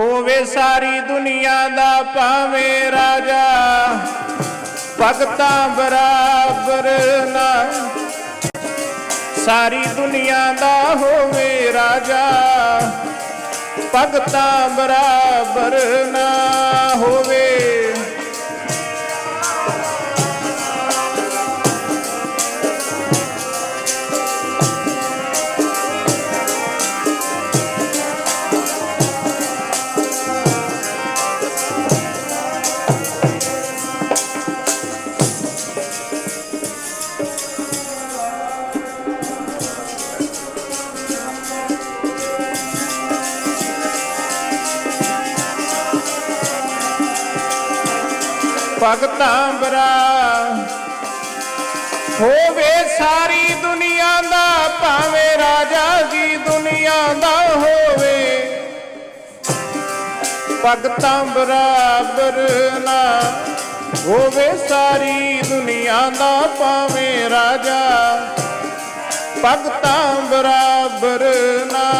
ਹੋਵੇ ਸਾਰੀ ਦੁਨੀਆ ਦਾ ਭਾਵੇਂ ਰਾਜਾ। ਭਗਤਾਂ ਬਰਾਬਰ ਨਾ। ਸਾਰੀ ਦੁਨੀਆ ਦਾ ਹੋਵੇ ਰਾਜਾ। ਭਗਤਾਂ ਬਰਾਬਰ ਨਾ। ਭਗਤਾਂ ਬਰਾ। ਹੋਵੇ ਸਾਰੀ ਦੁਨੀਆ ਦਾ, ਭਾਵੇਂ ਰਾਜਾ ਜੀ ਦੁਨੀਆ ਦਾ ਹੋਵੇ। ਭਗਤਾਂ ਬਰਾਬਰ ਨਾ, ਹੋਵੇ ਸਾਰੀ ਦੁਨੀਆ ਦਾ, ਭਾਵੇਂ ਰਾਜਾ। ਭਗਤਾਂ ਬਰਾਬਰ ਨਾ।